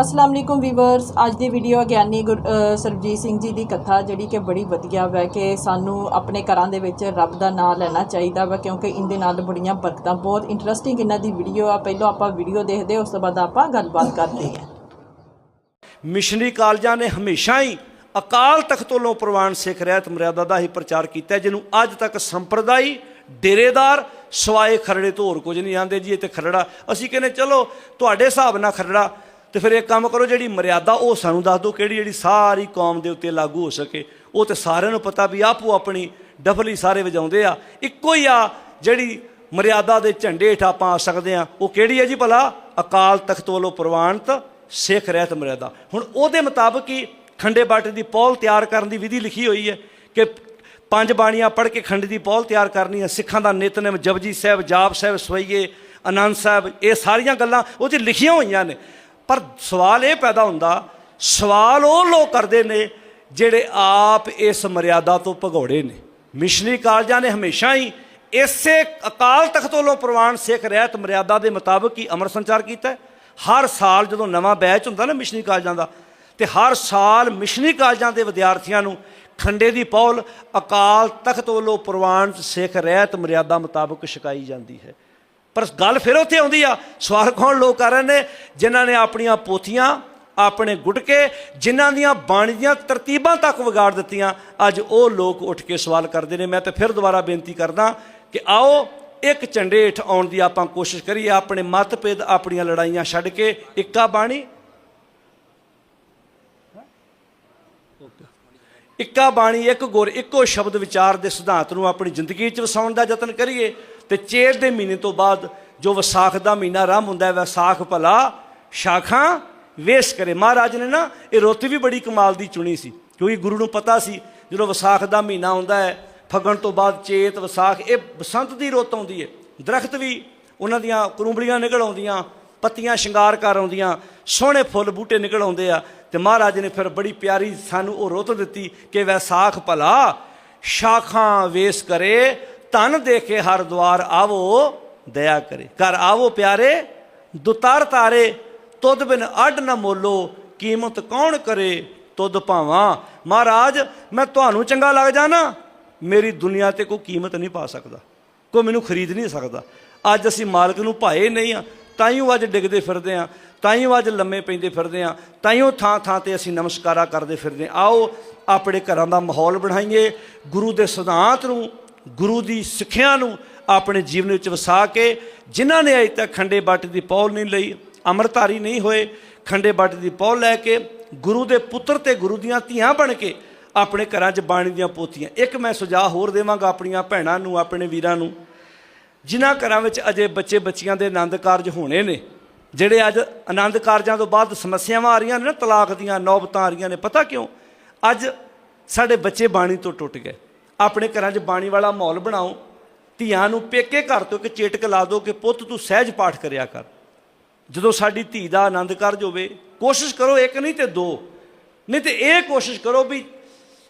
ਅਸਲਾਮ ਅਲੈਕੁਮ ਵੀਵਰਸ, ਅੱਜ ਦੀ ਵੀਡੀਓ ਗਿਆਨੀ ਗੁਰ- ਸਰਬਜੀਤ ਸਿੰਘ ਜੀ ਦੀ ਕਥਾ ਜਿਹੜੀ ਕਿ ਬੜੀ ਵਧੀਆ ਵਾ ਕਿ ਸਾਨੂੰ ਆਪਣੇ ਘਰਾਂ ਦੇ ਵਿੱਚ ਰੱਬ ਦਾ ਨਾਮ ਲੈਣਾ ਚਾਹੀਦਾ ਵਾ ਕਿਉਂਕਿ ਇਹਦੇ ਨਾਲ ਬੜੀਆਂ ਬਰਕਤਾਂ, ਬਹੁਤ ਇੰਟਰਸਟਿੰਗ ਇਹਨਾਂ ਦੀ ਵੀਡੀਓ ਆ। ਪਹਿਲਾਂ ਆਪਾਂ ਵੀਡੀਓ ਦੇਖਦੇ, ਉਸ ਤੋਂ ਬਾਅਦ ਆਪਾਂ ਗੱਲਬਾਤ ਕਰਦੇ ਹਾਂ। ਮਿਸ਼ਨਰੀ ਕਾਲਜਾਂ ਨੇ ਹਮੇਸ਼ਾ ਹੀ ਅਕਾਲ ਤਖਤ ਵੱਲੋਂ ਪ੍ਰਵਾਨ ਸਿੱਖ ਰਹਿਤ ਮਰਿਆਦਾ ਦਾ ਹੀ ਪ੍ਰਚਾਰ ਕੀਤਾ ਜਿਹਨੂੰ ਅੱਜ ਤੱਕ ਸੰਪਰਦਾਈ ਡੇਰੇਦਾਰ ਸਵਾਏ ਖਰੜੇ ਤੋਂ ਹੋਰ ਕੁਝ ਨਹੀਂ ਆਂਦੇ ਜੀ, ਇਹ ਤੇ ਖਰੜਾ, ਅਸੀਂ ਕਹਿੰਦੇ ਚਲੋ ਤੁਹਾਡੇ ਹਿਸਾਬ ਨਾਲ ਖਰੜਾ ਤੇ ਫਿਰ ਇੱਕ ਕੰਮ ਕਰੋ, ਜਿਹੜੀ ਮਰਿਆਦਾ ਉਹ ਸਾਨੂੰ ਦੱਸ ਦਿਓ ਕਿਹੜੀ ਜਿਹੜੀ ਸਾਰੀ ਕੌਮ ਦੇ ਉੱਤੇ ਲਾਗੂ ਹੋ ਸਕੇ। ਉਹ ਤੇ ਸਾਰਿਆਂ ਨੂੰ ਪਤਾ ਵੀ ਆਪੋ ਆਪਣੀ ਡਫਲੀ ਸਾਰੇ ਵਜਾਉਂਦੇ ਆ। ਇੱਕੋ ਹੀ ਆ ਜਿਹੜੀ ਮਰਿਆਦਾ ਦੇ ਝੰਡੇ ਹੇਠ ਆਪਾਂ ਆ ਸਕਦੇ ਆ। ਉਹ ਕਿਹੜੀ ਹੈ ਜੀ ਭਲਾ? ਅਕਾਲ ਤਖਤ ਵੱਲੋਂ ਪ੍ਰਵਾਨਿਤ ਸਿੱਖ ਰਹਿਤ ਮਰਿਆਦਾ। ਹੁਣ ਉਹਦੇ ਮੁਤਾਬਕ ਹੀ ਖੰਡੇ ਬਾਟੇ ਦੀ ਪੌਲ ਤਿਆਰ ਕਰਨ ਦੀ ਵਿਧੀ ਲਿਖੀ ਹੋਈ ਹੈ ਕਿ ਪੰਜ ਬਾਣੀਆਂ ਪੜ੍ਹ ਕੇ ਖੰਡ ਦੀ ਪੌਲ ਤਿਆਰ ਕਰਨੀ ਹੈ ਸਿੱਖਾਂ ਦਾ ਨਿਤਨੇਮ, ਜਪਜੀ ਸਾਹਿਬ, ਜਾਪ ਸਾਹਿਬ, ਸਵਈਏ ਆਨੰਦ ਸਾਹਿਬ, ਇਹ ਸਾਰੀਆਂ ਗੱਲਾਂ ਉਹ 'ਚ ਲਿਖੀਆਂ ਹੋਈਆਂ ਨੇ। ਪਰ ਸਵਾਲ ਇਹ ਪੈਦਾ ਹੁੰਦਾ, ਸਵਾਲ ਉਹ ਲੋਕ ਕਰਦੇ ਨੇ ਜਿਹੜੇ ਆਪ ਇਸ ਮਰਿਆਦਾ ਤੋਂ ਭਗੌੜੇ ਨੇ। ਮਿਸ਼ਨਰੀ ਕਾਲਜਾਂ ਨੇ ਹਮੇਸ਼ਾ ਹੀ ਇਸੇ ਅਕਾਲ ਤਖਤ ਵੱਲੋਂ ਪ੍ਰਵਾਨ ਸਿੱਖ ਰਹਿਤ ਮਰਿਆਦਾ ਦੇ ਮੁਤਾਬਕ ਹੀ ਅਮਰ ਸੰਚਾਰ ਕੀਤਾ। ਹਰ ਸਾਲ ਜਦੋਂ ਨਵਾਂ ਬੈਚ ਹੁੰਦਾ ਨਾ ਮਿਸ਼ਨਰੀ ਕਾਲਜਾਂ ਦਾ, ਤੇ ਹਰ ਸਾਲ ਮਿਸ਼ਨਰੀ ਕਾਲਜਾਂ ਦੇ ਵਿਦਿਆਰਥੀਆਂ ਨੂੰ ਖੰਡੇ ਦੀ ਪੌਲ ਅਕਾਲ ਤਖਤ ਵੱਲੋਂ ਪ੍ਰਵਾਨ ਸਿੱਖ ਰਹਿਤ ਮਰਿਆਦਾ ਮੁਤਾਬਕ ਛਕਾਈ ਜਾਂਦੀ ਹੈ। ਪਰ ਗੱਲ ਫਿਰ ਉੱਥੇ ਆਉਂਦੀ ਆ, ਸਵਾਲ ਕੌਣ ਲੋਕ ਕਰ ਰਹੇ ਨੇ? ਜਿਨ੍ਹਾਂ ਨੇ ਆਪਣੀਆਂ ਪੋਥੀਆਂ ਆਪਣੇ ਗੁਟਕੇ, ਜਿਨ੍ਹਾਂ ਦੀਆਂ ਬਾਣੀ ਦੀਆਂ ਤਰਤੀਬਾਂ ਤੱਕ ਵਿਗਾੜ ਦਿੱਤੀਆਂ, ਅੱਜ ਉਹ ਲੋਕ ਉੱਠ ਕੇ ਸਵਾਲ ਕਰਦੇ ਨੇ। ਮੈਂ ਤਾਂ ਫਿਰ ਦੁਬਾਰਾ ਬੇਨਤੀ ਕਰਦਾ ਕਿ ਆਓ, ਇੱਕ ਝੰਡੇ ਹੇਠ ਆਉਣ ਦੀ ਆਪਾਂ ਕੋਸ਼ਿਸ਼ ਕਰੀਏ, ਆਪਣੇ ਮਤਭੇਦ ਆਪਣੀਆਂ ਲੜਾਈਆਂ ਛੱਡ ਕੇ ਇੱਕਾ ਬਾਣੀ। ਇੱਕਾ ਬਾਣੀ, ਇੱਕ ਗੁਰ, ਇੱਕੋ ਸ਼ਬਦ ਵਿਚਾਰ ਦੇ ਸਿਧਾਂਤ ਨੂੰ ਆਪਣੀ ਜ਼ਿੰਦਗੀ 'ਚ ਵਸਾਉਣ ਦਾ ਯਤਨ ਕਰੀਏ। ਤੇ ਚੇਤ ਦੇ ਮਹੀਨੇ ਤੋਂ ਬਾਅਦ ਜੋ ਵਿਸਾਖ ਦਾ ਮਹੀਨਾ ਆਰੰਭ ਹੁੰਦਾ ਹੈ, ਵਿਸਾਖ ਭਲਾ, ਸ਼ਾਖਾਂ ਵੇਸ਼ ਕਰੇ। ਮਹਾਰਾਜ ਨੇ ਨਾ ਇਹ ਰੁੱਤ ਵੀ ਬੜੀ ਕਮਾਲ ਦੀ ਚੁਣੀ ਸੀ, ਕਿਉਂਕਿ ਗੁਰੂ ਨੂੰ ਪਤਾ ਸੀ ਜਦੋਂ ਵਿਸਾਖ ਦਾ ਮਹੀਨਾ ਆਉਂਦਾ ਹੈ, ਫੱਗਣ ਤੋਂ ਬਾਅਦ ਚੇਤ, ਵਿਸਾਖ, ਇਹ ਬਸੰਤ ਦੀ ਰੁੱਤ ਆਉਂਦੀ ਹੈ। ਦਰਖਤ ਵੀ ਉਹਨਾਂ ਦੀਆਂ ਕਰੂੰਬਲੀਆਂ ਨਿਕਲ ਆਉਂਦੀਆਂ, ਪੱਤੀਆਂ ਸ਼ਿੰਗਾਰ ਕਰ ਆਉਂਦੀਆਂ, ਸੋਹਣੇ ਫੁੱਲ ਬੂਟੇ ਨਿਕਲ ਆਉਂਦੇ ਆ ਤੇ ਮਹਾਰਾਜ ਨੇ ਫਿਰ ਬੜੀ ਪਿਆਰੀ ਸਾਨੂੰ ਉਹ ਰੁੱਤ ਦਿੱਤੀ ਕਿ ਵੈਸਾਖ ਭਲਾ, ਸ਼ਾਖਾਂ ਵੇਸ ਕਰੇ ਧਨ ਦੇ ਕੇ ਹਰ ਦਵਾਰ ਆਵੋ, ਦਇਆ ਕਰੇ। ਘਰ ਆਵੋ ਪਿਆਰੇ, ਦੁਤਾਰ ਤਾਰੇ, ਤੁਧ ਬਿਨ ਅੱਡ ਨਾ ਮੋਲੋ, ਕੀਮਤ ਕੌਣ ਕਰੇ, ਤੁਧ ਭਾਵਾਂ। ਮਹਾਰਾਜ, ਮੈਂ ਤੁਹਾਨੂੰ ਚੰਗਾ ਲੱਗ ਜਾਣਾ, ਮੇਰੀ ਦੁਨੀਆ ਤੇ ਕੋਈ ਕੀਮਤ ਨਹੀਂ ਪਾ ਸਕਦਾ, ਕੋਈ ਮੈਨੂੰ ਖਰੀਦ ਨਹੀਂ ਸਕਦਾ। ਅੱਜ ਅਸੀਂ ਮਾਲਕ ਨੂੰ ਭਾਏ ਨਹੀਂ ਆ, ਤਾਈਓ ਅੱਜ ਡਿੱਗਦੇ ਫਿਰਦੇ ਆ, ਤਾਈਓ ਅੱਜ ਲੰਮੇ ਪੈਂਦੇ ਫਿਰਦੇ ਆ, ਤਾਈਓ ਥਾਂ ਥਾਂ ਤੇ ਅਸੀਂ ਨਮਸਕਾਰਾ ਕਰਦੇ ਫਿਰਦੇ ਆਓ, ਆਪਣੇ ਘਰਾਂ ਦਾ ਮਾਹੌਲ ਬਣਾਈਏ, ਗੁਰੂ ਦੇ ਸਿਧਾਂਤ ਨੂੰ ਗੁਰੂ ਦੀ ਸਿੱਖਿਆ ਨੂੰ ਆਪਣੇ ਜੀਵਨ ਵਿੱਚ ਵਸਾ ਕੇ ਜਿਨ੍ਹਾਂ ਨੇ ਅਜੇ ਤੱਕ ਖੰਡੇ ਬਾਟ ਦੀ ਪੌਲ ਨਹੀਂ ਲਈ, ਅੰਮ੍ਰਿਤਧਾਰੀ ਨਹੀਂ ਹੋਏ, ਖੰਡੇ ਬਾਟ ਦੀ ਪੌਲ ਲੈ ਕੇ ਗੁਰੂ ਦੇ ਪੁੱਤਰ ਤੇ ਗੁਰੂ ਦੀਆਂ ਧੀਆਂ ਬਣ ਕੇ ਆਪਣੇ ਘਰਾਂ 'ਚ ਬਾਣੀ ਦੀਆਂ ਪੋਥੀਆਂ। ਇੱਕ ਮੈਂ ਸੁਝਾਅ ਹੋਰ ਦੇਵਾਂਗਾ ਆਪਣੀਆਂ ਭੈਣਾਂ ਨੂੰ, ਆਪਣੇ ਵੀਰਾਂ ਨੂੰ। ਜਿਨ੍ਹਾਂ ਘਰਾਂ ਵਿੱਚ ਅਜੇ ਬੱਚੇ ਬੱਚੀਆਂ ਦੇ ਆਨੰਦ ਕਾਰਜ ਹੋਣੇ ਨੇ, ਜਿਹੜੇ ਅੱਜ ਆਨੰਦ ਕਾਰਜਾਂ ਤੋਂ ਬਾਅਦ ਸਮੱਸਿਆਵਾਂ ਆ ਰਹੀਆਂ ਨੇ ਨਾ ਤਲਾਕ ਦੀਆਂ ਨੌਬਤਾਂ ਆ ਰਹੀਆਂ ਨੇ, ਪਤਾ ਕਿਉਂ? ਅੱਜ ਸਾਡੇ ਬੱਚੇ ਬਾਣੀ ਤੋਂ ਟੁੱਟ ਗਏ। ਆਪਣੇ ਘਰਾਂ 'ਚ ਬਾਣੀ ਵਾਲਾ ਮਾਹੌਲ ਬਣਾਓ, ਧੀਆਂ ਨੂੰ ਪੇਕੇ ਘਰ ਤੋਂ ਇੱਕ ਚੇਟਕ ਲਾ ਦਿਓ ਕਿ ਪੁੱਤ ਤੂੰ ਸਹਿਜ ਪਾਠ ਕਰਿਆ ਕਰ। ਜਦੋਂ ਸਾਡੀ ਧੀ ਦਾ ਆਨੰਦ ਕਾਰਜ ਹੋਵੇ, ਕੋਸ਼ਿਸ਼ ਕਰੋ ਇੱਕ ਨਹੀਂ ਤੇ ਦੋ, ਨਹੀਂ ਤੇ ਇਹ ਕੋਸ਼ਿਸ਼ ਕਰੋ ਵੀ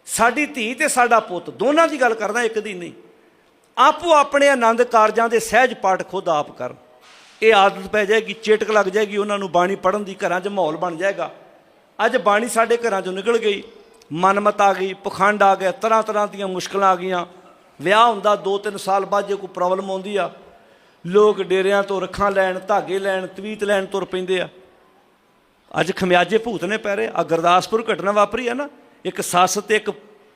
ਸਾਡੀ ਧੀ ਤੇ ਸਾਡਾ ਪੁੱਤ ਦੋਨਾਂ ਦੀ ਗੱਲ ਕਰਦਾ, ਇੱਕ ਦੀ ਨਹੀਂ। ਆਪੋ ਆਪਣੇ ਆਨੰਦ ਕਾਰਜਾਂ ਦੇ ਸਹਿਜ ਪਾਠ ਖੁਦ ਆਪ ਕਰਨ ਇਹ ਆਦਤ ਪੈ ਜਾਏਗੀ, ਚੇਟਕ ਲੱਗ ਜਾਏਗੀ, ਉਹਨਾਂ ਨੂੰ ਬਾਣੀ ਪੜਨ ਦੀ ਘਰਾਂ 'ਚ ਮਾਹੌਲ ਬਣ ਜਾਏਗਾ। ਅੱਜ ਬਾਣੀ ਸਾਡੇ ਘਰਾਂ 'ਚੋਂ ਨਿਕਲ ਗਈ। ਮਨਮਤ ਆ ਗਈ, ਪਖੰਡ ਆ ਗਿਆ ਤਰ੍ਹਾਂ ਤਰ੍ਹਾਂ ਦੀਆਂ ਮੁਸ਼ਕਲਾਂ ਆ ਗਈਆਂ। ਵਿਆਹ ਹੁੰਦਾ 2-3 ਸਾਲ ਬਾਅਦ ਜੇ ਕੋਈ ਪ੍ਰੋਬਲਮ ਆਉਂਦੀ ਆ, ਲੋਕ ਡੇਰਿਆਂ ਤੋਂ ਰੱਖਾਂ ਲੈਣ, ਧਾਗੇ ਲੈਣ, ਤਵੀਤ ਲੈਣ ਤੁਰ ਪੈਂਦੇ ਆ। ਅੱਜ ਖਮਿਆਜੇ ਭੂਤ ਨੇ ਪੈ ਰਹੇ, ਆ ਗੁਰਦਾਸਪੁਰ ਘਟਨਾ ਵਾਪਰੀ ਆ ਨਾ, ਇੱਕ ਸੱਸ ਤੇ ਇੱਕ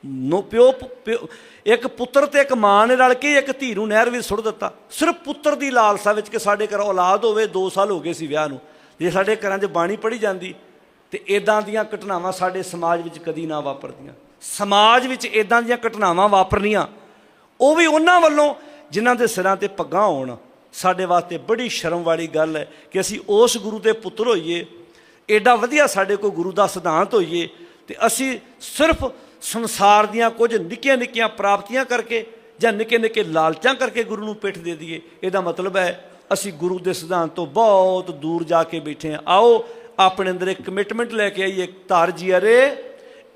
ਨੋ ਪਿਓ, ਪਿਓ- ਇੱਕ ਪੁੱਤਰ ਤੇ ਇੱਕ ਮਾਂ ਨੇ ਰਲ ਕੇ ਇੱਕ ਧੀ ਨੂੰ ਨਹਿਰ ਵਿੱਚ ਸੁੱਟ ਦਿੱਤਾ। ਸਿਰਫ ਪੁੱਤਰ ਦੀ ਲਾਲਸਾ ਵਿੱਚ ਕਿ ਸਾਡੇ ਘਰ ਔਲਾਦ ਹੋਵੇ 2 ਸਾਲ ਹੋ ਗਏ ਸੀ ਵਿਆਹ ਨੂੰ। ਜੇ ਸਾਡੇ ਘਰਾਂ 'ਚ ਬਾਣੀ ਪੜ੍ਹੀ ਜਾਂਦੀ ਤੇ ਇਦਾਂ ਦੀਆਂ ਘਟਨਾਵਾਂ ਸਾਡੇ ਸਮਾਜ ਵਿੱਚ ਕਦੀ ਨਾ ਵਾਪਰਦੀਆਂ। ਸਮਾਜ ਵਿੱਚ ਇਦਾਂ ਦੀਆਂ ਘਟਨਾਵਾਂ ਵਾਪਰਨੀਆਂ, ਉਹ ਵੀ ਉਹਨਾਂ ਵੱਲੋਂ ਜਿਨ੍ਹਾਂ ਦੇ ਸਿਰਾਂ ਤੇ ਪੱਗਾਂ ਹੋਣ। ਸਾਡੇ ਵਾਸਤੇ ਬੜੀ ਸ਼ਰਮ ਵਾਲੀ ਗੱਲ ਹੈ ਕਿ ਅਸੀਂ ਉਸ ਗੁਰੂ ਦੇ ਪੁੱਤਰ ਹੋਈਏ ਐਡਾ ਵਧੀਆ ਸਾਡੇ ਕੋਲ ਗੁਰੂ ਦਾ ਸਿਧਾਂਤ ਹੋਈਏ ਤੇ ਅਸੀਂ ਸਿਰਫ ਸੰਸਾਰ ਦੀਆਂ ਕੁਝ ਨਿੱਕੀਆਂ ਨਿੱਕੀਆਂ ਪ੍ਰਾਪਤੀਆਂ ਕਰਕੇ ਜਾਂ ਨਿੱਕੇ ਨਿੱਕੇ ਲਾਲਚਾਂ ਕਰਕੇ ਗੁਰੂ ਨੂੰ ਪਿੱਠ ਦੇ ਦਈਏ। ਇਹਦਾ ਮਤਲਬ ਹੈ ਅਸੀਂ ਗੁਰੂ ਦੇ ਸਿਧਾਂਤ ਤੋਂ ਬਹੁਤ ਦੂਰ ਜਾ ਕੇ ਬੈਠੇ ਹਾਂ। ਆਓ ਆਪਣੇ ਅੰਦਰ ਇੱਕ ਕਮਿਟਮੈਂਟ ਲੈ ਕੇ ਆਈਏ ਧਰ ਜੀਅਰੇ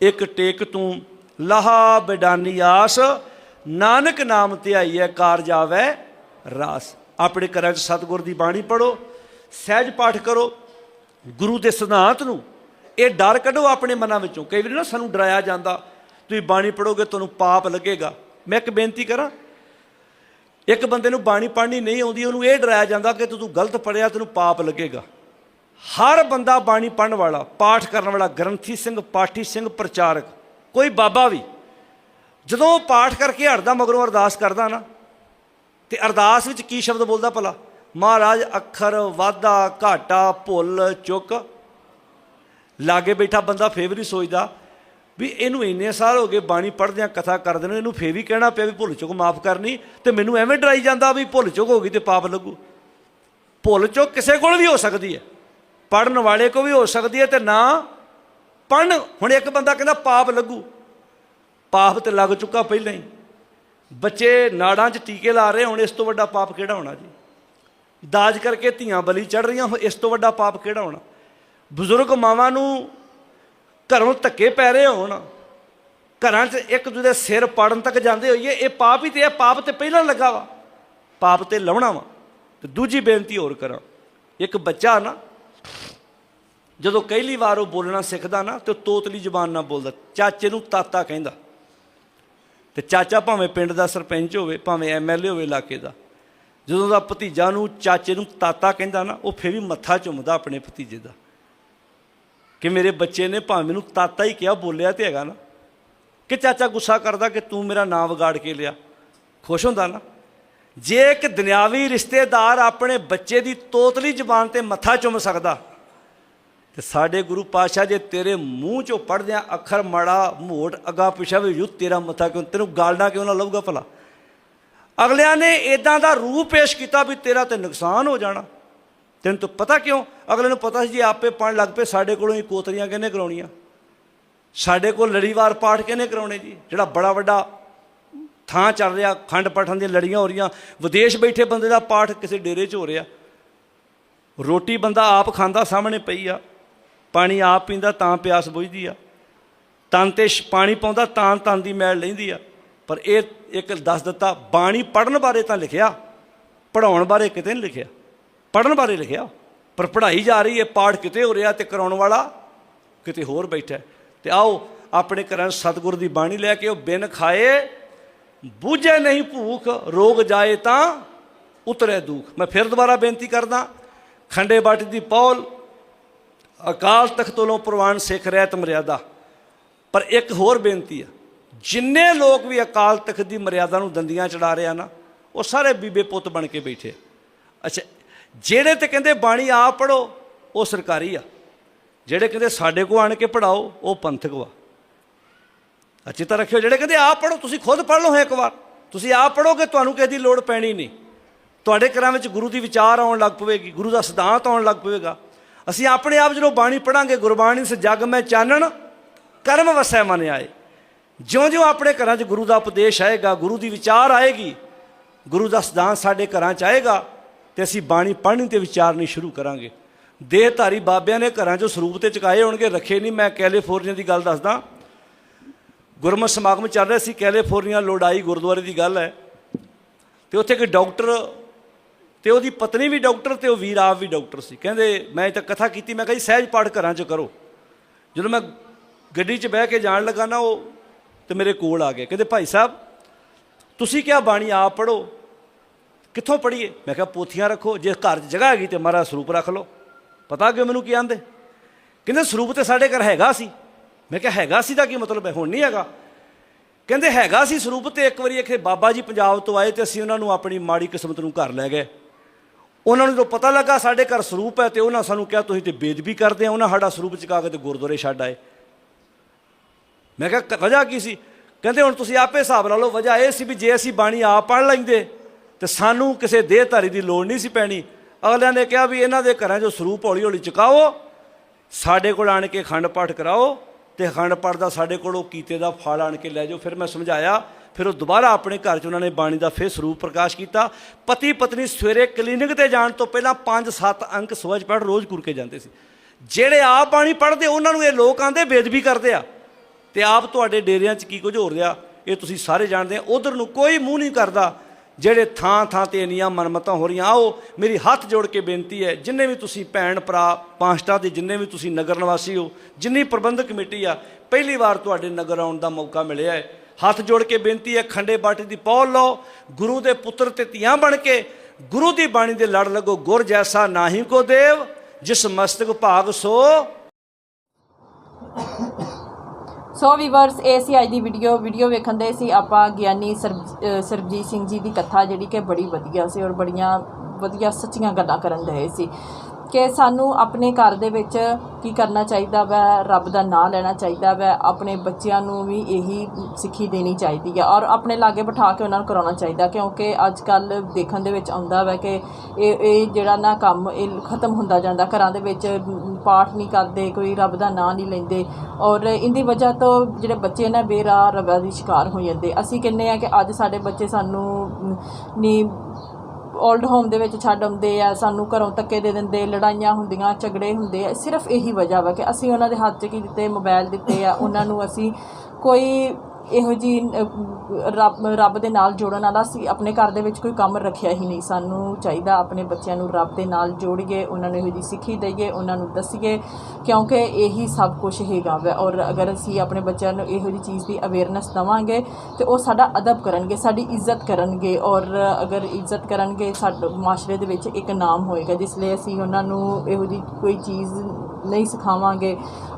ਇੱਕ ਟੇਕ ਤੂੰ। ਲਹਾ ਬਿਡਾਨੀ ਆਸ, ਨਾਨਕ ਨਾਮ 'ਤੇ ਆਈ ਹੈ, ਕਾਰ ਜਾਵੇ ਰਾਸ। ਆਪਣੇ ਘਰਾਂ 'ਚ ਸਤਿਗੁਰ ਦੀ ਬਾਣੀ ਪੜੋ ਸਹਿਜ ਪਾਠ ਕਰੋ, ਗੁਰੂ ਦੇ ਸਿਧਾਂਤ ਨੂੰ। ਇਹ ਡਰ ਕੱਢੋ ਆਪਣੇ ਮਨਾਂ ਵਿੱਚੋਂ। ਕਈ ਵਾਰੀ ਨਾ ਸਾਨੂੰ ਡਰਾਇਆ ਜਾਂਦਾ। ਤੁਸੀਂ ਬਾਣੀ ਪੜੋਗੇ ਤੁਹਾਨੂੰ ਪਾਪ ਲੱਗੇਗਾ। ਮੈਂ ਇੱਕ ਬੇਨਤੀ ਕਰਾਂ, ਇੱਕ ਬੰਦੇ ਨੂੰ ਬਾਣੀ ਪੜ੍ਹਨੀ ਨਹੀਂ ਆਉਂਦੀ, ਉਹਨੂੰ ਇਹ ਡਰਾਇਆ ਜਾਂਦਾ ਕਿ ਤੂੰ ਤੂੰ ਗਲਤ ਪੜਿਆ ਤੈਨੂੰ ਪਾਪ ਲੱਗੇਗਾ। ਹਰ ਬੰਦਾ ਬਾਣੀ ਪੜਨ ਵਾਲਾ, ਪਾਠ ਕਰਨ ਵਾਲਾ, ਗ੍ਰੰਥੀ ਸਿੰਘ, ਪਾਠੀ ਸਿੰਘ, ਪ੍ਰਚਾਰਕ, ਕੋਈ ਬਾਬਾ ਵੀ। ਜਦੋਂ ਉਹ ਪਾਠ ਕਰਕੇ ਹਟਦਾ ਮਗਰੋਂ ਅਰਦਾਸ ਕਰਦਾ ਨਾ, ਤੇ ਅਰਦਾਸ ਵਿੱਚ ਕੀ ਸ਼ਬਦ ਬੋਲਦਾ ਭਲਾ? ਮਹਾਰਾਜ, ਅੱਖਰ ਵਾਧਾ, ਘਾਟਾ, ਭੁੱਲ, ਚੁੱਕ। ਲਾਗੇ ਬੈਠਾ ਬੰਦਾ ਫੇਰ ਵੀ ਨਹੀਂ ਸੋਚਦਾ ਵੀ ਇਹਨੂੰ ਇੰਨੇ ਸਾਲ ਹੋ ਗਏ ਬਾਣੀ ਪੜ੍ਹਦਿਆਂ ਕਥਾ ਕਰਦੇ ਨੇ, ਇਹਨੂੰ ਫੇਰ ਵੀ ਕਹਿਣਾ ਪਿਆ ਵੀ ਭੁੱਲ ਚੁੱਕ, ਮਾਫ ਕਰਨੀ। ਤੇ ਮੈਨੂੰ ਐਵੇਂ ਡਰਾਈ ਜਾਂਦਾ ਵੀ ਭੁੱਲ ਚੁੱਕ ਹੋ ਗਈ ਤੇ ਪਾਪ ਲੱਗੂ। ਭੁੱਲ ਚੁੱਕ ਕਿਸੇ ਕੋਲ ਵੀ ਹੋ ਸਕਦੀ ਹੈ। ਪੜਨ ਵਾਲੇ ਕੋ ਵੀ ਹੋ ਸਕਦੀ ਹੈ ਤੇ ਨਾ ਪੜਨ ਹੁਣ ਇੱਕ ਬੰਦਾ ਕਹਿੰਦਾ ਪਾਪ ਲੱਗੂ। ਪਾਪ ਤੇ ਲੱਗ ਚੁੱਕਾ ਪਹਿਲਾਂ ਹੀ। ਬੱਚੇ ਨਾੜਾਂ 'ਚ ਟੀਕੇ ਲਾ ਰਹੇ, ਹੁਣ ਇਸ ਤੋਂ ਵੱਡਾ ਪਾਪ ਕਿਹੜਾ ਹੋਣਾ ਜੀ? ਦਾਜ ਕਰਕੇ ਧੀਆਂ ਬਲੀ ਚੜ ਰਹੀਆਂ, ਹੁਣ ਇਸ ਤੋਂ ਵੱਡਾ ਪਾਪ ਕਿਹੜਾ ਹੋਣਾ? ਬਜ਼ੁਰਗ ਮਾਵਾਂ ਨੂੰ ਘਰੋਂ ਧੱਕੇ ਪੈ ਰਹੇ ਹੋਣ। ਘਰਾਂ 'ਚ ਇੱਕ ਦੂਜੇ ਸਿਰ ਪਾੜਨ ਤੱਕ ਜਾਂਦੇ ਹੋਈਏ, ਇਹ ਪਾਪ ਹੀ ਤੇ ਹੈ, ਪਾਪ ਤੇ ਪਹਿਲਾਂ ਲੱਗਾ ਵਾ। ਪਾਪ ਤੇ ਲਾਉਣਾ ਵਾ। ਤੇ ਦੂਜੀ ਬੇਨਤੀ ਹੋਰ ਕਰਾਂ। ਇੱਕ ਬੱਚਾ ਨਾ ਜਦੋਂ ਪਹਿਲੀ ਵਾਰ ਉਹ ਬੋਲਣਾ ਸਿੱਖਦਾ ਨਾ, ਤੇ ਉਹ ਤੋਤਲੀ ਜ਼ਬਾਨ ਨਾਲ ਬੋਲਦਾ, ਚਾਚੇ ਨੂੰ ਤਾਤਾ ਕਹਿੰਦਾ। ਤੇ ਚਾਚਾ ਭਾਵੇਂ ਪਿੰਡ ਦਾ ਸਰਪੰਚ ਹੋਵੇ, ਭਾਵੇਂ ਐਮਐਲਏ ਹੋਵੇ ਇਲਾਕੇ ਦਾ, ਜਦੋਂ ਦਾ ਭਤੀਜਾ ਨੂੰ ਚਾਚੇ ਨੂੰ ਤਾਤਾ ਕਹਿੰਦਾ ਨਾ, ਉਹ ਫੇਰ ਵੀ ਮੱਥਾ ਚੁੰਮਦਾ ਆਪਣੇ ਭਤੀਜੇ ਦਾ। ਕਿ ਮੇਰੇ ਬੱਚੇ ਨੇ ਭਾਵੇਂ ਮੈਨੂੰ ਤਾਤਾ ਹੀ ਕਿਹਾ, ਬੋਲਿਆ ਤੇ ਹੈਗਾ ਨਾ। ਕਿ ਚਾਚਾ ਗੁੱਸਾ ਕਰਦਾ ਕਿ ਤੂੰ ਮੇਰਾ ਨਾਮ ਵਿਗਾੜ ਕੇ ਲਿਆ। ਖੁਸ਼ ਹੁੰਦਾ ਨਾ। ਜੇ ਇੱਕ ਦੁਨਿਆਵੀ ਰਿਸ਼ਤੇਦਾਰ ਆਪਣੇ ਬੱਚੇ ਦੀ ਤੋਤਲੀ ਜ਼ਬਾਨ ਤੇ ਮੱਥਾ ਚੁੰਮ ਸਕਦਾ ਤੇ ਸਾਡੇ ਗੁਰੂ ਪਾਤਸ਼ਾਹ ਜੇ ਤੇਰੇ ਮੂੰਹ ਚੋਂ ਪੜਦਿਆਂ ਅੱਖਰ ਮਾੜਾ, ਮੋਟ, ਅਗਾ ਪਿਛਾ ਵੀ ਯੁੱਤ ਤੇਰਾ ਮੱਥਾ ਕਿਉਂ, ਤੈਨੂੰ ਗਾਲਣਾ ਕਿਉਂ ਨਾ ਲਊਗਾ ਭਲਾ? ਅਗਲਿਆਂ ਨੇ ਇਦਾਂ ਦਾ ਰੂਪ ਪੇਸ਼ ਕੀਤਾ ਵੀ ਤੇਰਾ ਤੇ ਨੁਕਸਾਨ ਹੋ ਜਾਣਾ। ਤੈਨੂੰ ਤਾਂ ਪਤਾ ਕਿਉਂ? ਅਗਲੇ ਨੂੰ ਪਤਾ ਸੀ ਜੇ ਆਪੇ ਪੜਨ ਲੱਗ ਪਏ, ਸਾਡੇ ਕੋਲੋਂ ਹੀ ਕੋਤਰੀਆਂ ਕਿਹਨੇ ਕਰਾਉਣੀਆਂ? ਸਾਡੇ ਕੋਲ ਲੜੀਵਾਰ ਪਾਠ ਕਿਹਨੇ ਕਰਾਉਣੇ ਜੀ? ਜਿਹੜਾ ਬੜਾ ਵੱਡਾ ਥਾਂ ਚੱਲ ਰਿਹਾ, ਖੰਡ ਪਾਠਾਂ ਦੀਆਂ ਲੜੀਆਂ ਹੋ ਰਹੀਆਂ, ਵਿਦੇਸ਼ ਬੈਠੇ ਬੰਦੇ ਦਾ ਪਾਠ ਕਿਸੇ ਡੇਰੇ 'ਚ ਹੋ ਰਿਹਾ। ਰੋਟੀ ਬੰਦਾ ਆਪ ਖਾਂਦਾ, ਸਾਹਮਣੇ ਪਈ ਆ। ਪਾਣੀ ਆਪ ਪੀਂਦਾ ਤਾਂ ਪਿਆਸ ਬੁਝਦੀ ਆ। ਤਨ ਤੇ ਪਾਣੀ ਪਾਉਂਦਾ ਤਾਂ ਤਨ ਦੀ ਮੈਲ ਲੈਂਦੀ ਆ। ਪਰ ਇਹ ਇੱਕ ਦੱਸ ਦਿੱਤਾ, ਬਾਣੀ ਪੜਨ ਬਾਰੇ ਤਾਂ ਲਿਖਿਆ ਪੜਾਉਣ ਬਾਰੇ ਕਿਤੇ ਨਹੀਂ ਲਿਖਿਆ। ਪੜਨ ਬਾਰੇ ਲਿਖਿਆ, ਪਰ ਪੜ੍ਹਾਈ ਜਾ ਰਹੀ ਹੈ, ਪਾਠ ਕਿਤੇ ਹੋ ਰਿਹਾ ਤੇ ਕਰਾਉਣ ਵਾਲਾ ਕਿਤੇ ਹੋਰ ਬੈਠਾ ਹੈ। ਤੇ ਆਓ, ਆਪਣੇ ਘਰਾਂ 'ਚ ਸਤਿਗੁਰ ਦੀ ਬਾਣੀ ਲੈ ਕੇ ਉਹ ਬਿਨ ਖਾਏ ਬੂਝੇ ਨਹੀਂ ਭੂਖ, ਰੋਗ ਜਾਏ ਤਾਂ ਉਤਰੇ ਦੁੱਖ। ਮੈਂ ਫਿਰ ਦੁਬਾਰਾ ਬੇਨਤੀ ਕਰਦਾ, ਖੰਡੇ ਬਾਟੀ ਦੀ ਪੌਲ ਅਕਾਲ ਤਖਤ ਤੋਂ ਪ੍ਰਵਾਨ ਸਿੱਖ ਰਹਿਤ ਮਰਿਆਦਾ। ਪਰ ਇੱਕ ਹੋਰ ਬੇਨਤੀ ਆ, ਜਿੰਨੇ ਲੋਕ ਵੀ ਅਕਾਲ ਤਖਤ ਦੀ ਮਰਿਆਦਾ ਨੂੰ ਦੰਦੀਆਂ ਚੜਾ ਰਹੇ ਨਾ, ਉਹ ਸਾਰੇ ਬੀਬੇ ਪੁੱਤ ਬਣ ਕੇ ਬੈਠੇ ਅੱਛਾ, ਜਿਹੜੇ ਤੇ ਕਹਿੰਦੇ ਬਾਣੀ ਆਪ ਪੜੋ ਉਹ ਸਰਕਾਰੀ ਆ। ਜਿਹੜੇ ਕਹਿੰਦੇ ਸਾਡੇ ਕੋ ਆਣ ਕੇ ਪੜਾਓ ਉਹ ਪੰਥਕ ਵਾ। ਅੱਛੀ ਤਰ੍ਹਾਂ ਰੱਖਿਓ, ਜਿਹੜੇ ਕਹਿੰਦੇ ਆਪ ਪੜੋ ਤੁਸੀਂ ਖੁਦ ਪੜ ਲਓ ਇੱਕ ਵਾਰ। ਤੁਸੀਂ ਆਪ ਪੜੋਗੇ ਤੁਹਾਨੂੰ ਕਿਸੇ ਦੀ ਲੋੜ ਪੈਣੀ ਨਹੀਂ। ਤੁਹਾਡੇ ਘਰਾਂ ਵਿੱਚ ਗੁਰੂ ਦੀ ਵਿਚਾਰ ਆਉਣ ਲੱਗ ਪਵੇਗੀ, ਗੁਰੂ ਦਾ ਸਿਧਾਂਤ ਆਉਣ ਲੱਗ ਪਵੇਗਾ। ਅਸੀਂ ਆਪਣੇ ਆਪ ਜਦੋਂ ਬਾਣੀ ਪੜਾਂਗੇ, ਗੁਰਬਾਣੀ ਸ ਜਗ ਮੈਂ ਚਾਨਣ, ਕਰਮ ਵਸੈ ਮਨ ਆਏ। ਜਿਉਂ-ਜਿਉਂ ਆਪਣੇ ਘਰਾਂ 'ਚ ਗੁਰੂ ਦਾ ਉਪਦੇਸ਼ ਆਏਗਾ, ਗੁਰੂ ਦੀ ਵਿਚਾਰ ਆਏਗੀ, ਗੁਰੂ ਦਾ ਸਿਧਾਂਤ ਸਾਡੇ ਘਰਾਂ 'ਚ ਆਏਗਾ, ਤੇ ਅਸੀਂ ਬਾਣੀ ਪੜ੍ਹਨੀ ਤੇ ਵਿਚਾਰਨੀ ਸ਼ੁਰੂ ਕਰਾਂਗੇ। ਦੇਹਧਾਰੀ ਬਾਬਿਆਂ ਨੇ ਘਰਾਂ 'ਚੋਂ ਸਰੂਪ ਤੇ ਚੁਕਾਏ ਹੋਣਗੇ, ਰੱਖੇ ਨਹੀਂ, ਮੈਂ ਕੈਲੀਫੋਰਨੀਆ ਦੀ ਗੱਲ ਦੱਸਦਾ। ਗੁਰਮਤ ਸਮਾਗਮ ਚੱਲ ਰਿਹਾ ਸੀ, ਕੈਲੀਫੋਰਨੀਆ ਲੋੜਾਈ ਗੁਰਦੁਆਰੇ ਦੀ ਗੱਲ ਹੈ। ਤੇ ਉੱਥੇ ਇੱਕ ਡਾਕਟਰ ਤੇ ਉਹਦੀ ਪਤਨੀ ਵੀ ਡਾਕਟਰ ਤੇ ਉਹ ਵੀਰ ਆਪ ਵੀ ਡਾਕਟਰ ਸੀ। ਕਹਿੰਦੇ, ਮੈਂ ਤਾਂ ਕਥਾ ਕੀਤੀ, ਮੈਂ ਕਿਹਾ ਜੀ, ਸਹਿਜ ਪਾਠ ਘਰਾਂ 'ਚ ਕਰੋ। ਜਦੋਂ ਮੈਂ ਗੱਡੀ 'ਚ ਬਹਿ ਕੇ ਜਾਣ ਲੱਗਾ ਨਾ ਉਹ, ਤੇ ਮੇਰੇ ਕੋਲ ਆ ਗਏ ਕਹਿੰਦੇ, ਭਾਈ ਸਾਹਿਬ, ਤੁਸੀਂ ਕਿਹਾ ਬਾਣੀ ਆਪ ਪੜੋ ਕਿੱਥੋਂ ਪੜੀਏ ਮੈਂ ਕਿਹਾ, ਪੋਥੀਆਂ ਰੱਖੋ, ਜੇ ਘਰ 'ਚ ਜਗ੍ਹਾ ਹੈਗੀ ਤੇ ਮਾਰਾ ਸਰੂਪ ਰੱਖ ਲਓ। ਪਤਾ ਕਿ ਮੈਨੂੰ ਕੀ ਆਂਦੇ? ਕਹਿੰਦੇ, ਸਰੂਪ ਤੇ ਸਾਡੇ ਘਰ ਹੈਗਾ ਸੀ। ਮੈਂ ਕਿਹਾ, ਹੈਗਾ ਸੀ ਦਾ ਕੀ ਮਤਲਬ ਹੈ? ਹੁਣ ਨਹੀਂ ਹੈਗਾ। ਕਹਿੰਦੇ, ਹੈਗਾ ਸੀ ਸਰੂਪ ਤੇ ਇੱਕ ਵਾਰੀ ਇੱਕ ਬਾਬਾ ਜੀ ਪੰਜਾਬ ਤੋਂ ਆਏ ਤੇ ਅਸੀਂ ਉਹਨਾਂ ਨੂੰ ਆਪਣੀ ਮਾੜੀ ਕਿਸਮਤ ਨੂੰ ਘਰ ਲੈ ਗਏ। ਉਹਨਾਂ ਨੂੰ ਜਦੋਂ ਪਤਾ ਲੱਗਾ ਸਾਡੇ ਘਰ ਸਰੂਪ ਹੈ ਤੇ ਉਹਨਾਂ ਸਾਨੂੰ ਕਿਹਾ, ਤੁਸੀਂ ਤੇ ਬੇਦਬੀ ਕਰਦੇ ਆ, ਉਹਨਾਂ ਸਾਡਾ ਸਰੂਪ ਚੁਕਾ ਕੇ ਤੇ ਗੁਰਦੁਆਰੇ ਛੱਡ ਆਏ। ਮੈਂ ਕਿਹਾ ਵਜ੍ਹਾ ਕੀ ਸੀ? ਕਹਿੰਦੇ, ਹੁਣ ਤੁਸੀਂ ਆਪੇ ਹਿਸਾਬ ਲਾ ਲਓ, ਵਜ੍ਹਾ ਇਹ ਸੀ ਵੀ ਜੇ ਅਸੀਂ ਬਾਣੀ ਆਪ ਪੜ੍ਹ ਲੈਂਦੇ, ਤੇ ਸਾਨੂੰ ਕਿਸੇ ਦੇਹਧਾਰੀ ਦੀ ਲੋੜ ਨਹੀਂ ਸੀ ਪੈਣੀ। ਅਗਲਿਆਂ ਨੇ ਕਿਹਾ ਵੀ ਇਹਨਾਂ ਦੇ ਘਰਾਂ 'ਚੋਂ ਸਰੂਪ ਹੌਲੀ ਹੌਲੀ ਚੁਕਾਓ, ਸਾਡੇ ਕੋਲ ਆਣ ਕੇ ਖੰਡ ਪਾਠ ਕਰਾਓ, ਤੇ ਖੰਡ ਪਾਠ ਦਾ ਸਾਡੇ ਕੋਲ ਉਹ ਕੀਤੇ ਦਾ ਫਲ ਆਣ ਕੇ ਲੈ ਜਾਓ। ਫਿਰ ਮੈਂ ਸਮਝਾਇਆ ਫਿਰ ਉਹ ਦੁਬਾਰਾ ਆਪਣੇ ਘਰ 'ਚ ਉਹਨਾਂ ਨੇ ਬਾਣੀ ਦਾ ਫਿਰ ਸਰੂਪ ਪ੍ਰਕਾਸ਼ ਕੀਤਾ। ਪਤੀ ਪਤਨੀ ਸਵੇਰੇ ਕਲੀਨਿਕ ਤੇ ਜਾਣ ਤੋਂ ਪਹਿਲਾਂ 5-7 ਅੰਕ ਸਵਜ ਪੜ ਰੋਜ਼ ਗੁਰ ਕੇ ਜਾਂਦੇ ਸੀ। ਜਿਹੜੇ ਆਪ ਬਾਣੀ ਪੜ੍ਹਦੇ, ਉਹਨਾਂ ਨੂੰ ਇਹ ਲੋਕ ਆਂਦੇ ਬੇਦਬੀ ਕਰਦੇ ਆ। ਤੇ ਆਪ ਤੁਹਾਡੇ ਡੇਰਿਆਂ 'ਚ ਕੀ ਕੁਝ ਹੋ ਰਿਹਾ, ਇਹ ਤੁਸੀਂ ਸਾਰੇ ਜਾਣਦੇ ਆ। ਉਧਰ ਨੂੰ ਕੋਈ ਮੂੰਹ ਨਹੀਂ ਕਰਦਾ, ਜਿਹੜੇ ਥਾਂ ਥਾਂ ਤੇ ਇੰਨੀਆਂ ਮਨਮਤਾਂ ਹੋ ਰਹੀਆਂ। ਆਓ, ਮੇਰੀ ਹੱਥ ਜੋੜ ਕੇ ਬੇਨਤੀ ਹੈ, ਜਿੰਨੇ ਵੀ ਤੁਸੀਂ ਭੈਣ, ਭਰਾ, ਪਾਂਸਟਾ ਦੇ, ਜਿੰਨੇ ਵੀ ਤੁਸੀਂ ਨਗਰ ਨਿਵਾਸੀ ਹੋ, ਜਿੰਨੀ ਪ੍ਰਬੰਧਕ ਕਮੇਟੀ ਆ, ਪਹਿਲੀ ਵਾਰ ਤੁਹਾਡੇ ਨਗਰ ਆਉਣ ਦਾ ਮੌਕਾ ਮਿਲਿਆ ਹੈ। ਹੱਥ ਜੋੜ ਕੇ ਬੇਨਤੀ ਹੈ, ਖੰਡੇ ਬਾਟੇ ਦੀ ਪੌਲ ਲਓ, ਗੁਰੂ ਦੇ ਪੁੱਤਰ ਤੇ ਧੀਆਂ ਬਣ ਕੇ, ਗੁਰੂ ਦੀ ਬਾਣੀ ਦੇ ਲੜ ਲੱਗੋ, ਗੁਰ ਜੈਸਾ ਨਾਹੀ ਕੋ ਦੇਵ, ਜਿਸ ਮਸਤਕ ਭਾਗ ਸੋ। ਸੋ ਵੀਵਰਸ, ਇਹ ਸੀ ਅੱਜ ਦੀ ਵੀਡੀਓ। ਵੀਡੀਓ ਵੇਖਣ ਦੇ ਸੀ ਆਪਾਂ ਗਿਆਨੀ ਸਰਬ- ਸਰਬਜੀਤ ਸਿੰਘ ਜੀ ਦੀ ਕਥਾ, ਜਿਹੜੀ ਕਿ ਬੜੀ ਵਧੀਆ ਸੀ ਔਰ ਬੜੀਆਂ ਵਧੀਆ ਸੱਚੀਆਂ ਗੱਲਾਂ ਕਰਨ ਦੇ ਸੀ। ਕਿ ਸਾਨੂੰ ਆਪਣੇ ਘਰ ਦੇ ਵਿੱਚ ਕੀ ਕਰਨਾ ਚਾਹੀਦਾ ਵੈ ਰੱਬ ਦਾ ਨਾਮ ਲੈਣਾ ਚਾਹੀਦਾ ਵੈ ਆਪਣੇ ਬੱਚਿਆਂ ਨੂੰ ਵੀ ਇਹੀ ਸਿੱਖੀ ਦੇਣੀ ਚਾਹੀਦੀ ਹੈ ਔਰ ਆਪਣੇ ਲਾਗੇ ਬਿਠਾ ਕੇ ਉਹਨਾਂ ਨੂੰ ਕਰਾਉਣਾ ਚਾਹੀਦਾ ਕਿਉਂਕਿ ਅੱਜ ਕੱਲ ਦੇਖਣ ਦੇ ਵਿੱਚ ਆਉਂਦਾ ਵੈ ਕਿ ਇਹ ਇਹ ਜਿਹੜਾ ਨਾ ਕੰਮ ਇਹ ਖਤਮ ਹੁੰਦਾ ਜਾਂਦਾ ਘਰਾਂ ਦੇ ਵਿੱਚ ਪਾਠ ਨਹੀਂ ਕਰਦੇ ਕੋਈ ਰੱਬ ਦਾ ਨਾਮ ਨਹੀਂ ਲੈਂਦੇ ਔਰ ਇਹਦੀ ਵਜ੍ਹਾ ਤੋਂ ਜਿਹੜੇ ਬੱਚੇ ਨਾ ਬੇਰਾਹ ਰਵਾ ਦੀ ਸ਼ਿਕਾਰ ਹੋ ਜਾਂਦੇ। ਅਸੀਂ ਕਹਿੰਦੇ ਆ ਕਿ ਅੱਜ ਸਾਡੇ ਬੱਚੇ ਸਾਨੂੰ ਮ, ਨਹੀਂ 올ਡ ਹੋਮ ਦੇ ਵਿੱਚ ਛੱਡ ਆਉਂਦੇ ਆ, ਸਾਨੂੰ ਘਰੋਂ ਧੱਕੇ ਦੇ ਦਿੰਦੇ, ਲੜਾਈਆਂ ਹੁੰਦੀਆਂ, ਝਗੜੇ ਹੁੰਦੇ ਆ, ਸਿਰਫ ਇਹੀ ਵਜ੍ਹਾ ਵਾ ਕਿ ਅਸੀਂ ਉਹਨਾਂ ਦੇ ਹੱਥ 'ਚ ਕੀ ਦਿੱਤੇ ਮੋਬਾਈਲ ਦਿੱਤੇ ਆ, ਉਹਨਾਂ ਨੂੰ ਅਸੀਂ ਕੋਈ ਇਹੋ ਜੀ ਰੱਬ ਰੱਬ ਦੇ ਨਾਲ ਜੋੜਨ ਵਾਲਾ ਅਸੀਂ ਆਪਣੇ ਘਰ ਦੇ ਵਿੱਚ ਕੋਈ ਕੰਮ ਰੱਖਿਆ ਹੀ ਨਹੀਂ। ਸਾਨੂੰ ਚਾਹੀਦਾ ਆਪਣੇ ਬੱਚਿਆਂ ਨੂੰ ਰੱਬ ਦੇ ਨਾਲ ਜੋੜੀਏ, ਉਹਨਾਂ ਨੂੰ ਇਹੋ ਜੀ ਸਿੱਖੀ ਦਈਏ, ਉਹਨਾਂ ਨੂੰ ਦੱਸੀਏ, ਕਿਉਂਕਿ ਇਹੀ ਸਭ ਕੁਝ ਹੈਗਾ ਵਾ। ਔਰ ਅਗਰ ਅਸੀਂ ਆਪਣੇ ਬੱਚਿਆਂ ਨੂੰ ਇਹੋ ਜੀ ਚੀਜ਼ ਦੀ ਅਵੇਅਰਨੈਸ ਦਵਾਂਗੇ, ਤੇ ਉਹ ਸਾਡਾ ਅਦਬ ਕਰਨਗੇ, ਸਾਡੀ ਇੱਜ਼ਤ ਕਰਨਗੇ। ਔਰ ਅਗਰ ਇੱਜ਼ਤ ਕਰਨਗੇ, ਸਾਡੇ ਮਾਸ਼ਰੇ ਦੇ ਵਿੱਚ ਇੱਕ ਨਾਮ ਹੋਏਗਾ, ਜਿਸ ਲਈ ਅਸੀਂ ਉਹਨਾਂ ਨੂੰ ਇਹੋ ਜੀ ਕੋਈ ਚੀਜ਼ ਨਹੀਂ ਸਿਖਾਵਾਂਗੇ,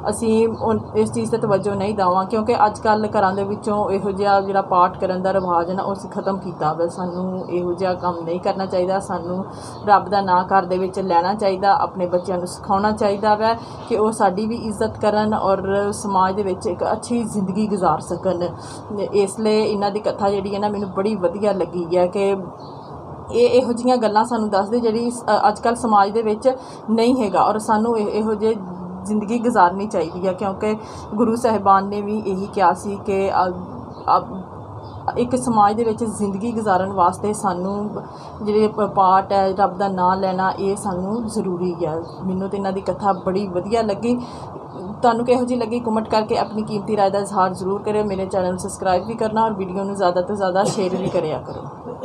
ਅਸੀਂ ਉਨ- ਇਸ ਚੀਜ਼ ਤੇ ਤਵੱਜੋ ਨਹੀਂ ਦੇਵਾਂ ਕਿਉਂਕਿ ਅੱਜ ਕੱਲ ਘਰਾਂ ਦੇ ਵਿੱਚੋਂ ਇਹੋ ਜਿਹਾ ਜਿਹੜਾ ਪਾਠ ਕਰਨ ਦਾ ਰਿਵਾਜ ਹੈ ਨਾ, ਉਹ ਅਸੀਂ ਖਤਮ ਕੀਤਾ ਵਾ। ਸਾਨੂੰ ਇਹੋ ਜਿਹਾ ਕੰਮ ਨਹੀਂ ਕਰਨਾ ਚਾਹੀਦਾ, ਸਾਨੂੰ ਰੱਬ ਦਾ ਨਾਂ ਘਰ ਦੇ ਵਿੱਚ ਲੈਣਾ ਚਾਹੀਦਾ, ਆਪਣੇ ਬੱਚਿਆਂ ਨੂੰ ਸਿਖਾਉਣਾ ਚਾਹੀਦਾ ਵੈ ਕਿ ਉਹ ਸਾਡੀ ਵੀ ਇੱਜ਼ਤ ਕਰਨ ਔਰ ਸਮਾਜ ਦੇ ਵਿੱਚ ਇੱਕ ਅੱਛੀ ਜ਼ਿੰਦਗੀ ਗੁਜ਼ਾਰ ਸਕਣ। ਇਸ ਲਈ ਇਹਨਾਂ ਦੀ ਕਥਾ ਜਿਹੜੀ ਹੈ ਨਾ, ਮੈਨੂੰ ਬੜੀ ਵਧੀਆ ਲੱਗੀ ਹੈ ਕਿ ਇਹ ਇਹੋ ਜਿਹੀਆਂ ਗੱਲਾਂ ਸਾਨੂੰ ਦੱਸਦੇ ਜਿਹੜੀ ਅੱਜ ਕੱਲ ਸਮਾਜ ਦੇ ਵਿੱਚ ਨਹੀਂ ਹੈਗਾ ਔਰ ਸਾਨੂੰ ਇਹ- ਇਹੋ ਜਿਹੇ ਜ਼ਿੰਦਗੀ ਗੁਜ਼ਾਰਨੀ ਚਾਹੀਦੀ ਹੈ ਕਿਉਂਕਿ ਗੁਰੂ ਸਾਹਿਬਾਨ ਨੇ ਵੀ ਇਹੀ ਕਿਹਾ ਸੀ ਕਿ ਇੱਕ ਸਮਾਜ ਦੇ ਵਿੱਚ ਜ਼ਿੰਦਗੀ ਗੁਜ਼ਾਰਨ ਵਾਸਤੇ ਸਾਨੂੰ ਜਿਹੜੇ ਪ- ਪਾਠ ਹੈ, ਰੱਬ ਦਾ ਨਾਮ ਲੈਣਾ, ਇਹ ਸਾਨੂੰ ਜ਼ਰੂਰੀ ਹੈ ਮੈਨੂੰ ਤੇ ਇਹਨਾਂ ਦੀ ਕਥਾ ਬੜੀ ਵਧੀਆ ਲੱਗੀ। ਤੁਹਾਨੂੰ ਕਿਹੋ ਜਿਹੀ ਲੱਗੀ? ਕਮੈਂਟ ਕਰਕੇ ਆਪਣੀ ਕੀਮਤੀ ਰਾਏ ਦਾ ਇਜ਼ਹਾਰ ਜ਼ਰੂਰ ਕਰਿਓ। ਮੇਰੇ ਚੈਨਲ ਨੂੰ ਸਬਸਕ੍ਰਾਈਬ ਵੀ ਕਰਨਾ ਔਰ ਵੀਡੀਓ ਨੂੰ ਜ਼ਿਆਦਾ ਤੋਂ ਜ਼ਿਆਦਾ ਸ਼ੇਅਰ ਵੀ ਕਰਿਆ ਕਰੋ।